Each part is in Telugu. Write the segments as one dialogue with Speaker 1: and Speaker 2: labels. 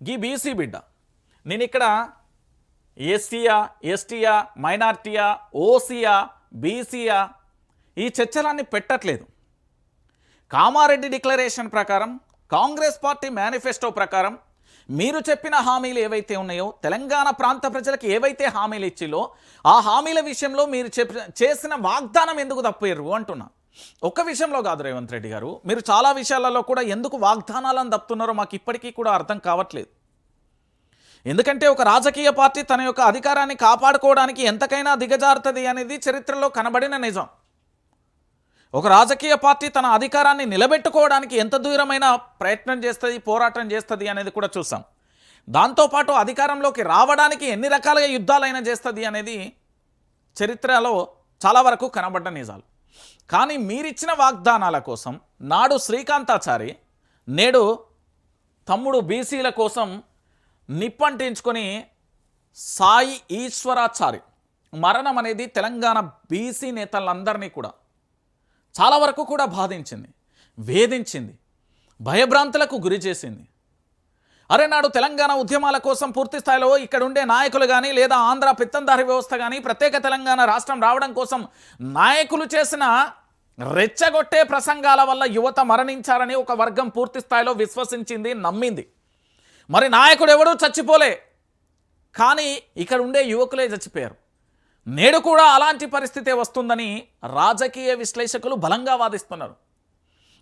Speaker 1: గీ బీసీ బిడ్డ. నేను ఇక్కడ ఎస్సీయా ఎస్టీయా మైనార్టీయా ఓసీయా బీసీయా ఈ చర్చలన్నీ పెట్టట్లేదు. కామారెడ్డి డిక్లరేషన్ ప్రకారం కాంగ్రెస్ పార్టీ మేనిఫెస్టో ప్రకారం మీరు చెప్పిన హామీలు ఏవైతే ఉన్నాయో తెలంగాణ ప్రాంత ప్రజలకు ఏవైతే హామీలు ఇచ్చిలో ఆ హామీల విషయంలో మీరు చెప్ప చేసిన వాగ్దానం ఎందుకు తప్పయ్యారు అంటున్నా. ఒక్క విషయంలో కాదు రేవంత్ రెడ్డి గారు. మీరు చాలా విషయాలలో కూడా ఎందుకు వాగ్దానాలను తప్పుతున్నారో మాకు ఇప్పటికీ కూడా అర్థం కావట్లేదు. ఎందుకంటే ఒక రాజకీయ పార్టీ తన యొక్క అధికారాన్ని కాపాడుకోవడానికి ఎంతకైనా దిగజారుతుంది అనేది చరిత్రలో కనబడిన నిజం. ఒక రాజకీయ పార్టీ తన అధికారాన్ని నిలబెట్టుకోవడానికి ఎంత దూరమైన ప్రయత్నం చేస్తుంది పోరాటం చేస్తుంది అనేది కూడా చూసాం. దాంతోపాటు అధికారంలోకి రావడానికి ఎన్ని రకాలుగా యుద్ధాలైనా చేస్తుంది అనేది చరిత్రలో చాలా వరకు కనబడ్డ నిజాలు. కానీ మీరిచ్చిన వాగ్దానాల కోసం నాడు శ్రీకాంతాచారి నేడు తమ్ముడు బీసీల కోసం నిప్పంటించుకొని సాయి ఈశ్వరాచారి మరణం అనేది తెలంగాణ బీసీ నేతలందరినీ కూడా చాలా వరకు కూడా బాధించింది వేధించింది భయభ్రాంతులకు గురి చేసింది. అరే నాడు తెలంగాణ ఉద్యమాల కోసం పూర్తి స్థాయిలో ఇక్కడ ఉండే నాయకులు కానీ లేదా ఆంధ్ర పిత్తందారి వ్యవస్థ కానీ ప్రత్యేక తెలంగాణ రాష్ట్రం రావడం కోసం నాయకులు చేసిన రెచ్చగొట్టే ప్రసంగాల వల్ల యువత మరణించారని ఒక వర్గం పూర్తి స్థాయిలో విశ్వసించింది నమ్మింది. మరి నాయకుడు ఎవడూ చచ్చిపోలే. కానీ ఇక్కడ ఉండే యువకులే చచ్చిపోయారు. నేడు కూడా అలాంటి పరిస్థితే వస్తుందని రాజకీయ విశ్లేషకులు బలంగా వాదిస్తున్నారు.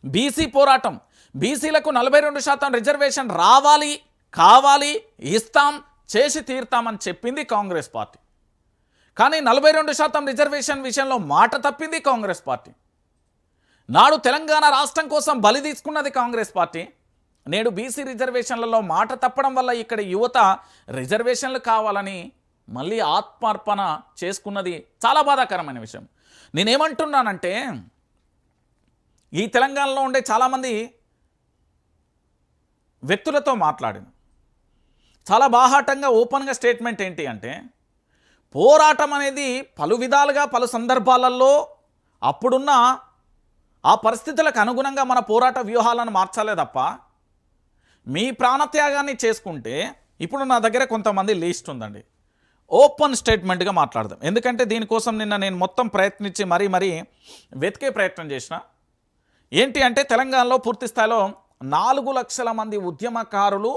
Speaker 1: బీసీ పోరాటం బీసీలకు నలభై రెండు శాతం రిజర్వేషన్ రావాలి కావాలి ఇస్తాం చేసి తీరుతామని చెప్పింది కాంగ్రెస్ పార్టీ. కానీ నలభై రెండు శాతం రిజర్వేషన్ విషయంలో మాట తప్పింది కాంగ్రెస్ పార్టీ. నాడు తెలంగాణ రాష్ట్రం కోసం బలి తీసుకున్నది కాంగ్రెస్ పార్టీ. నేడు బీసీ రిజర్వేషన్లలో మాట తప్పడం వల్ల ఇక్కడ యువత రిజర్వేషన్లు కావాలని మళ్ళీ ఆత్మార్పణ చేసుకున్నది చాలా బాధాకరమైన విషయం. నేనేమంటున్నానంటే ఈ తెలంగాణలో ఉండే చాలామంది వ్యక్తులతో మాట్లాడిన. చాలా బాహాటంగా ఓపెన్గా స్టేట్మెంట్ ఏంటి అంటే పోరాటం అనేది పలు విధాలుగా పలు సందర్భాలలో అప్పుడున్న ఆ పరిస్థితులకు అనుగుణంగా మన పోరాట వ్యూహాలను మార్చాలే తప్ప మీ ప్రాణత్యాగాన్ని చేసుకుంటే ఇప్పుడు నా దగ్గర కొంతమంది లీస్ట్ ఉందండి. ఓపెన్ స్టేట్మెంట్గా మాట్లాడదాం. ఎందుకంటే దీనికోసం నిన్న నేను మొత్తం ప్రయత్నించి మరీ మరీ వెతికే ప్రయత్నం చేసిన. ఏంటి అంటే తెలంగాణలో పూర్తి స్థాయిలో నాలుగు లక్షల మంది ఉద్యమకారులు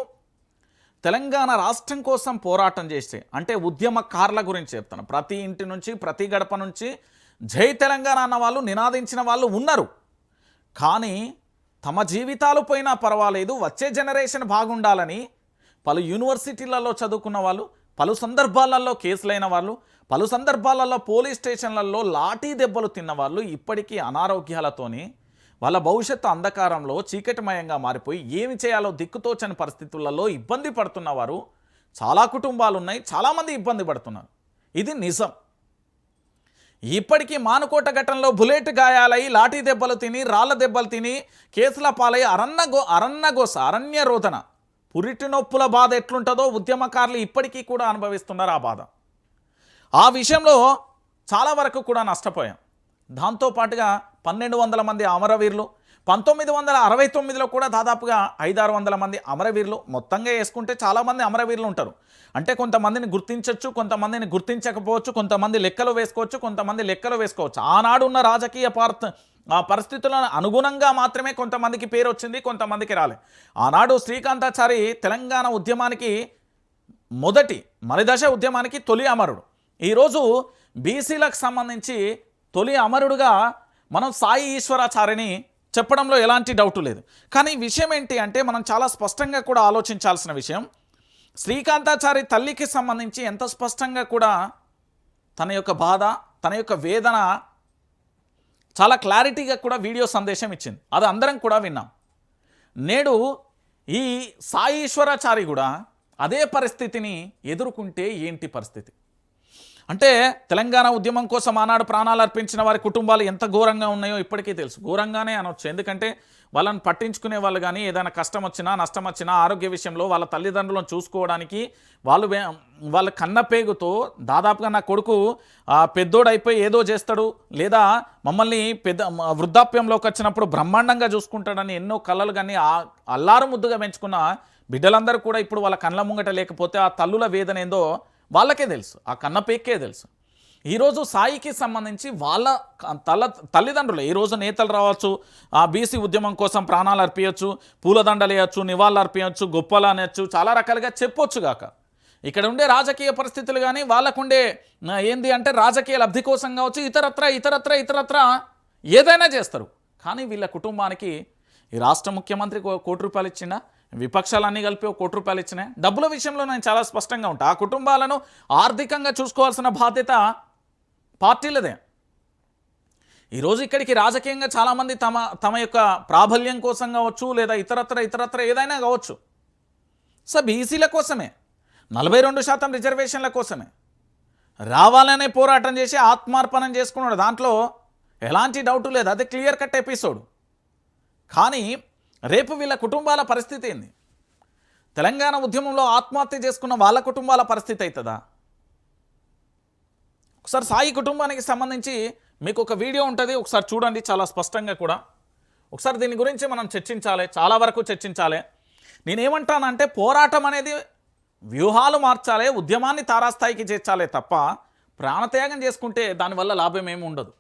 Speaker 1: తెలంగాణ రాష్ట్రం కోసం పోరాటం చేస్తే అంటే ఉద్యమకారుల గురించి చెప్తాను. ప్రతి ఇంటి నుంచి ప్రతి గడప నుంచి జై తెలంగాణ అన్న వాళ్ళు నినాదించిన వాళ్ళు ఉన్నారు. కానీ తమ జీవితాలు పోయినా పర్వాలేదు వచ్చే జనరేషన్ బాగుండాలని పలు యూనివర్సిటీలలో చదువుకున్న వాళ్ళు పలు సందర్భాలలో కేసులైన వాళ్ళు పలు సందర్భాలలో పోలీస్ స్టేషన్లలో లాఠీ దెబ్బలు తిన్న వాళ్ళు ఇప్పటికీ అనారోగ్యాలతోని వాళ్ళ భవిష్యత్తు అంధకారంలో చీకటిమయంగా మారిపోయి ఏమి చేయాలో దిక్కుతోచని పరిస్థితులలో ఇబ్బంది పడుతున్న వారు చాలా కుటుంబాలు ఉన్నాయి చాలామంది ఇబ్బంది పడుతున్నారు. ఇది నిజం. ఇప్పటికీ మానుకోట ఘటనలో బుల్లెట్ గాయాలై లాఠీ దెబ్బలు తిని రాళ్ళ దెబ్బలు తిని కేసుల పాలై అరణ్యగో అరణ్యగోస అరణ్య రోదన పురిటి నొప్పుల బాధ ఎట్లుంటుందో ఉద్యమకారులు ఇప్పటికీ కూడా అనుభవిస్తున్నారు ఆ బాధ. ఆ విషయంలో చాలా వరకు కూడా నష్టపోయాం. దాంతోపాటుగా పన్నెండు వందల మంది అమరవీరులు పంతొమ్మిది వందల అరవై తొమ్మిదిలో కూడా దాదాపుగా ఐదారు వందల మంది అమరవీరులు మొత్తంగా వేసుకుంటే చాలామంది అమరవీరులు ఉంటారు. అంటే కొంతమందిని గుర్తించవచ్చు కొంతమందిని గుర్తించకపోవచ్చు కొంతమంది లెక్కలు వేసుకోవచ్చు కొంతమంది లెక్కలు వేసుకోవచ్చు. ఆనాడు ఉన్న రాజకీయ పార్త ఆ పరిస్థితులను అనుగుణంగా మాత్రమే కొంతమందికి పేరు వచ్చింది కొంతమందికి రాలే. ఆనాడు శ్రీకాంతాచారి తెలంగాణ ఉద్యమానికి మొదటి మలిదశ ఉద్యమానికి తొలి అమరుడు. ఈరోజు బీసీలకు సంబంధించి తొలి అమరుడుగా మనం సాయి ఈశ్వరాచార్యని చెప్పడంలో ఎలాంటి డౌట్ లేదు. కానీ విషయం ఏంటి అంటే మనం చాలా స్పష్టంగా కూడా ఆలోచించాల్సిన విషయం శ్రీకాంతాచారి తల్లికి సంబంధించి ఎంత స్పష్టంగా కూడా తన యొక్క బాధ తన యొక్క వేదన చాలా క్లారిటీగా కూడా వీడియో సందేశం ఇచ్చింది. అది అందరం కూడా విన్నాం. నేడు ఈ సాయి ఈశ్వరాచారి కూడా అదే పరిస్థితిని ఎదుర్కొంటే ఏంటి పరిస్థితి? అంటే తెలంగాణ ఉద్యమం కోసం ఆనాడు ప్రాణాలు అర్పించిన వారి కుటుంబాలు ఎంత ఘోరంగా ఉన్నాయో ఇప్పటికీ తెలుసు. ఘోరంగానే అనొచ్చు. ఎందుకంటే వాళ్ళని పట్టించుకునే వాళ్ళు కానీ ఏదైనా కష్టం వచ్చినా నష్టం వచ్చినా ఆరోగ్య విషయంలో వాళ్ళ తల్లిదండ్రులను చూసుకోవడానికి వాళ్ళు వాళ్ళ కన్న పేగుతో దాదాపుగా నా కొడుకు ఆ, ఏదో చేస్తాడు. లేదా మమ్మల్ని పెద్ద వృద్ధాప్యంలోకి వచ్చినప్పుడు బ్రహ్మాండంగా చూసుకుంటాడని ఎన్నో కళలు కానీ ఆ అల్లారు ముద్దుగా పెంచుకున్న బిడ్డలందరూ కూడా ఇప్పుడు వాళ్ళ కళ్ళ ముంగట లేకపోతే ఆ తల్లుల వేదన ఏందో వాళ్ళకే తెలుసు ఆ కన్న పేక్కే తెలుసు. ఈరోజు సాయికి సంబంధించి వాళ్ళ తల తల్లిదండ్రులు ఈరోజు నేతలు రావచ్చు ఆ బీసీ ఉద్యమం కోసం ప్రాణాలు అర్పించచ్చు పూలదండలు వేయచ్చు నివాళులు అర్పించచ్చు గొప్పలు అనొచ్చు చాలా రకాలుగా చెప్పొచ్చు గాక. ఇక్కడ ఉండే రాజకీయ పరిస్థితులు కానీ వాళ్ళకుండే ఏంది అంటే రాజకీయ లబ్ధి కోసం కావచ్చు ఇతరత్ర ఇతరత్ర ఇతరత్ర ఏదైనా చేస్తారు. కానీ వీళ్ళ కుటుంబానికి ఈ రాష్ట్ర ముఖ్యమంత్రి కోటి రూపాయలు ఇచ్చిండా? విపక్షాలన్నీ కలిపి ఒక కోటి రూపాయలు ఇచ్చినాయి. డబ్బుల విషయంలో నేను చాలా స్పష్టంగా ఉంటా. ఆ కుటుంబాలను ఆర్థికంగా చూసుకోవాల్సిన బాధ్యత పార్టీలదే. ఈరోజు ఇక్కడికి రాజకీయంగా చాలామంది తమ తమ యొక్క ప్రాబల్యం కోసం కావచ్చు లేదా ఇతరత్ర ఇతరత్ర ఏదైనా కావచ్చు. సో బీసీల కోసమే నలభై రెండు శాతం రిజర్వేషన్ల కోసమే. రావాలనే పోరాటం చేసి ఆత్మార్పణం చేసుకున్నాడు. దాంట్లో ఎలాంటి డౌట్ లేదు. అది క్లియర్ కట్ ఎపిసోడ్. కానీ రేపు వీళ్ళ కుటుంబాల పరిస్థితి ఏంది? తెలంగాణ ఉద్యమంలో ఆత్మహత్య చేసుకున్న వాళ్ళ కుటుంబాల పరిస్థితి అవుతుందా ఒకసారి సాయి కుటుంబానికి సంబంధించి మీకు ఒక వీడియో ఉంటుంది ఒకసారి చూడండి చాలా స్పష్టంగా కూడా. ఒకసారి దీని గురించి మనం చర్చించాలి చాలా వరకు చర్చించాలి. నేనేమంటానంటే పోరాటం అనేది వ్యూహాలు మార్చాలి ఉద్యమాన్ని తారాస్థాయికి చేర్చాలి తప్ప ప్రాణత్యాగం చేసుకుంటే దానివల్ల లాభం ఏమి ఉండదు.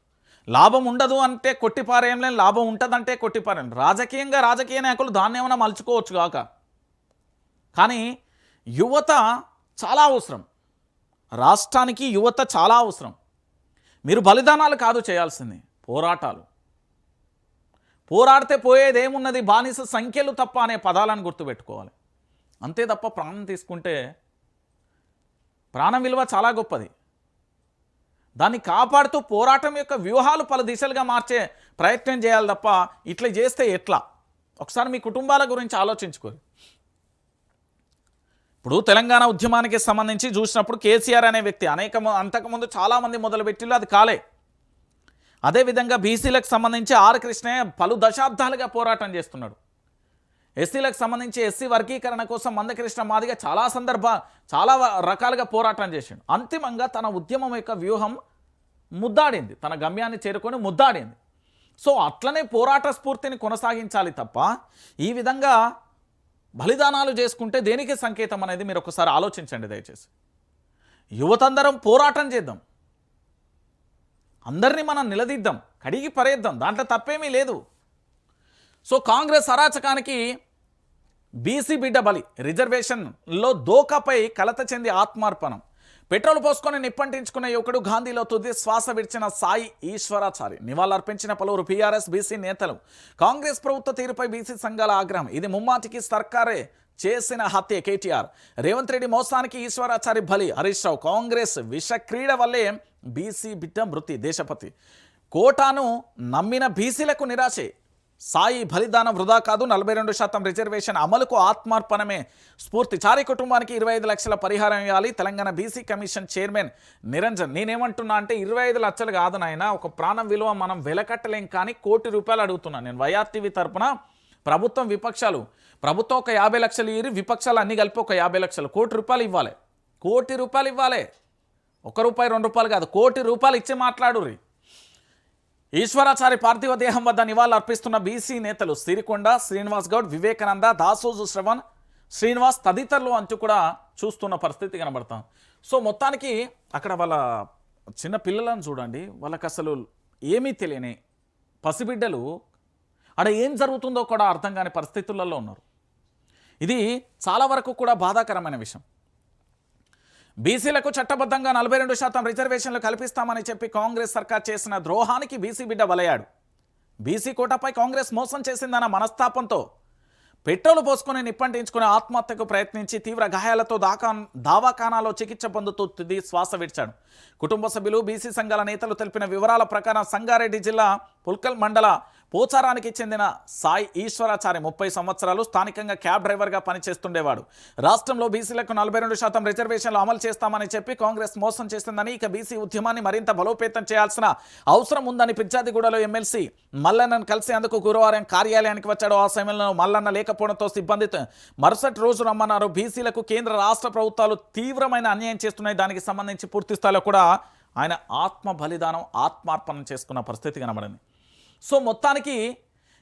Speaker 1: లాభం ఉండదు అంటే కొట్టిపారేయం లేని లాభం ఉంటుందంటే కొట్టిపారేం రాజకీయంగా రాజకీయ నాయకులు దాన్ని ఏమైనా మలుచుకోవచ్చు కాక. కానీ యువత చాలా అవసరం. రాష్ట్రానికి యువత చాలా అవసరం. మీరు బలిదానాలు కాదు చేయాల్సింది పోరాటాలు. పోరాడితే పోయేది ఏమున్నది బానిస సంఖ్యలు తప్ప అనే పదాలను గుర్తుపెట్టుకోవాలి. అంతే తప్ప ప్రాణం తీసుకుంటే ప్రాణం విలువ చాలా గొప్పది. దాన్ని కాపాడుతూ పోరాటం యొక్క వ్యూహాలు పలు దిశలుగా మార్చే ప్రయత్నం చేయాలి తప్ప ఇట్లా చేస్తే ఎట్లా? ఒకసారి మీ కుటుంబాల గురించి ఆలోచించుకోరు. ఇప్పుడు తెలంగాణ ఉద్యమానికి సంబంధించి చూసినప్పుడు కేసీఆర్ అనే వ్యక్తి అనేక అంతకుముందు చాలామంది మొదలుపెట్టిలో అది కాలే. అదేవిధంగా బీసీలకు సంబంధించి ఆర్ కృష్ణయ్య పలు దశాబ్దాలుగా పోరాటం చేస్తున్నాడు. ఎస్సీలకు సంబంధించి ఎస్సీ వర్గీకరణ కోసం మందకృష్ణ మాదిగా చాలా సందర్భ చాలా రకాలుగా పోరాటం చేసిండు. అంతిమంగా తన ఉద్యమం యొక్క వ్యూహం ముద్దాడింది. తన గమ్యాన్ని చేరుకొని ముద్దాడింది. సో అట్లనే పోరాట స్ఫూర్తిని కొనసాగించాలి తప్ప ఈ విధంగా బలిదానాలు చేసుకుంటే దేనికి సంకేతం అనేది మీరు ఒకసారి ఆలోచించండి దయచేసి. యువతందరం పోరాటం చేద్దాం. అందరినీ మనం నిలదీద్దాం. కడిగి పరేద్దాం దాంట్లో తప్పేమీ లేదు. సో కాంగ్రెస్ అరాచకానికి బీసీ బిడ్డ బలి రిజర్వేషన్లో దోకాపై కలత చెంది ఆత్మార్పణం. పెట్రోల్ పోసుకొని నిప్పంటించుకున్న యువకుడు గాంధీలో తుది శ్వాస విడిచిన సాయి ఈశ్వరాచారి నివాళులర్పించిన పలువురు పీఆర్ఎస్ బీసీ నేతలు. కాంగ్రెస్ ప్రభుత్వ తీరుపై బీసీ సంఘాల ఆగ్రహం. ఇది ముమ్మాటికి సర్కారే చేసిన హత్య కేటీఆర్. రేవంత్ రెడ్డి మోసానికి ఈశ్వరాచారి బలి. హరీష్ రావు కాంగ్రెస్ విషక్రీడ వల్లే బీసీ బిడ్డ మృతి. దేశపతి కోటాను నమ్మిన బీసీలకు నిరాశే. సాయి బలిదానం వృధా కాదు. నలభై రెండు శాతం రిజర్వేషన్ అమలుకు ఆత్మార్పణమే. స్ఫూర్తి. చారి కుటుంబానికి ఇరవై ఐదు లక్షల పరిహారం ఇవ్వాలి. Telangana BC commission chairman Niranjan. నేనేమంటున్నా అంటే ఇరవై ఐదు లక్షలు కాదు నాయన. ఒక ప్రాణం విలువ మనం వెలకట్టలేం కానీ కోటి రూపాయలు అడుగుతున్నాను నేను. వైఆర్టీవీ తరపున ప్రభుత్వం విపక్షాలు. ప్రభుత్వం ఒక యాభై లక్షలు ఇరి విపక్షాలు అన్ని కలిపి ఒక యాభై లక్షలు. కోటి రూపాయలు ఇవ్వాలి. కోటి రూపాయలు ఇవ్వాలి. ఒక రూపాయి రెండు రూపాయలు కాదు. కోటి రూపాయలు ఇచ్చి మాట్లాడుర్రి. ఈశ్వరాచారి పార్థివ దేహం వద్ద నివాళులర్పిస్తున్న బీసీ నేతలు సిరికొండ శ్రీనివాస్ గౌడ్ వివేకానంద దాసోజు శ్రవణ్ శ్రీనివాస్ తదితరులు అంటూ కూడా చూస్తున్న పరిస్థితి కనబడతాం. సో మొత్తానికి అక్కడ వాళ్ళ చిన్న పిల్లలను చూడండి వాళ్ళకి అసలు ఏమీ తెలియని పసిబిడ్డలు అక్కడ ఏం జరుగుతుందో కూడా అర్థం కాని పరిస్థితులలో ఉన్నారు. ఇది చాలా వరకు కూడా బాధాకరమైన విషయం. బీసీలకు చట్టబద్ధంగా నలభై రెండు శాతం రిజర్వేషన్లు కల్పిస్తామని చెప్పి కాంగ్రెస్ సర్కార్ చేసిన ద్రోహానికి బీసీ బిడ్డ వలయాడు బీసీ కోటాపై కాంగ్రెస్ మోసం చేసిందన్న మనస్తాపంతో పెట్రోలు పోసుకొని నిప్పంటించుకుని ఆత్మహత్యకు ప్రయత్నించి తీవ్ర గాయాలతో దాకా దావాఖానాలో చికిత్స పొందుతూ తుది శ్వాస విడిచాడు. కుటుంబ సభ్యులు బీసీ సంఘాల నేతలు తెలిపిన వివరాల ప్రకారం సంగారెడ్డి జిల్లా పుల్కల్ మండల పోచారానికి చెందిన సాయి ఈశ్వరాచారి ముప్పై సంవత్సరాలు స్థానికంగా క్యాబ్ డ్రైవర్గా పనిచేస్తుండేవాడు. రాష్ట్రంలో బీసీలకు నలభై రెండు శాతం రిజర్వేషన్లు అమలు చేస్తామని చెప్పి కాంగ్రెస్ మోసం చేసిందని ఇక బీసీ ఉద్యమాన్ని మరింత బలోపేతం చేయాల్సిన అవసరం ఉందని పిచ్చాదిగూడలో ఎమ్మెల్సీ మల్లన్నను కలిసేందుకు గురువారం కార్యాలయానికి వచ్చాడు. ఆ సమయంలో మల్లన్న లేకపోవడంతో సిబ్బందితో మరుసటి రోజు రమ్మన్నారు. బీసీలకు కేంద్ర రాష్ట్ర ప్రభుత్వాలు తీవ్రమైన అన్యాయం చేస్తున్నాయి. దానికి సంబంధించి పూర్తి స్థాయిలో కూడా ఆయన ఆత్మ బలిదానం ఆత్మార్పణం చేసుకున్న పరిస్థితి కనబడింది. సో మొత్తానికి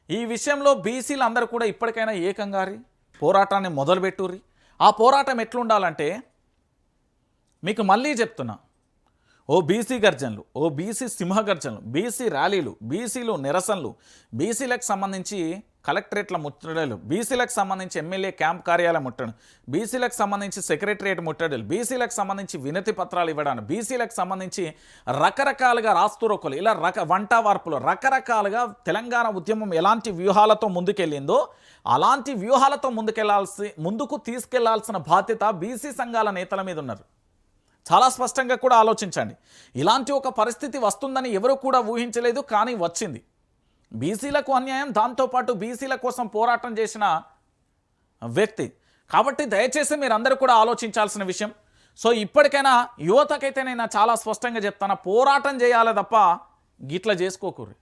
Speaker 1: ఈ విషయంలో బీసీలు అందరూ కూడా ఇప్పటికైనా ఏకంగారి పోరాటాన్ని మొదలుపెట్టుర్రి. ఆ పోరాటం ఎట్లుండాలంటే మీకు మళ్ళీ చెప్తున్నా. ఓ బీసీ గర్జనలు ఓ బీసీ సింహ గర్జనలు బీసీ ర్యాలీలు బీసీలు నిరసనలు బీసీలకు సంబంధించి కలెక్టరేట్ల ముట్టడలు బీసీలకు సంబంధించి ఎమ్మెల్యే క్యాంప్ కార్యాలయం ముట్టడం బీసీలకు సంబంధించి సెక్రటరియట్ ముట్టడలు బీసీలకు సంబంధించి వినతి పత్రాలు ఇవ్వడానికి బీసీలకు సంబంధించి రకరకాలుగా రాస్తురోకలు ఇలా రక వంట వార్పులు రకరకాలుగా తెలంగాణ ఉద్యమం ఎలాంటి వ్యూహాలతో ముందుకెళ్ళిందో అలాంటి వ్యూహాలతో ముందుకెళ్ళాల్సి ముందుకు తీసుకెళ్ళాల్సిన బాధ్యత బీసీ సంఘాల నేతల మీద ఉన్నారు చాలా స్పష్టంగా కూడా ఆలోచించండి. ఇలాంటి ఒక పరిస్థితి వస్తుందని ఎవరు కూడా ఊహించలేదు కానీ వచ్చింది. బీసీలకు అన్యాయం దాంతోపాటు బీసీల కోసం పోరాటం చేసిన వ్యక్తి. కాబట్టి దయచేసి మీరందరూ కూడా ఆలోచించాల్సిన విషయం. సో ఇప్పటికైనా యువతకైతే నేను చాలా స్పష్టంగా చెప్తాను పోరాటం చేయాలి తప్ప గిట్ల చేసుకోకూరి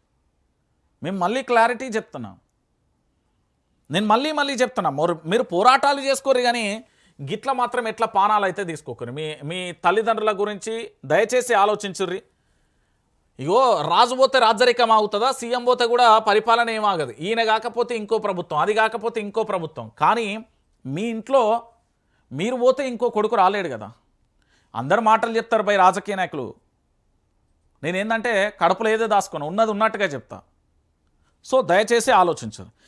Speaker 1: మేము మళ్ళీ క్లారిటీ చెప్తున్నాం. నేను మళ్ళీ మళ్ళీ చెప్తున్నా మీరు పోరాటాలు చేసుకోరు కానీ గిట్ల మాత్రం ఎట్లా పానాలు అయితే తీసుకోకరు మీ మీ తల్లిదండ్రుల గురించి దయచేసి ఆలోచించుర్రి. ఇగో రాజు పోతే రాజరికం ఆగుతుందా? సీఎం పోతే కూడా పరిపాలన ఏమాగదు ఈయన కాకపోతే ఇంకో ప్రభుత్వం అది కాకపోతే ఇంకో ప్రభుత్వం. కానీ మీ ఇంట్లో మీరు పోతే ఇంకో కొడుకు రాలేడు కదా? అందరు మాటలు చెప్తారు పై రాజకీయ నాయకులు. నేనేందంటే కడుపులో ఏదో దాచుకోను ఉన్నది ఉన్నట్టుగా చెప్తా. సో దయచేసి ఆలోచించు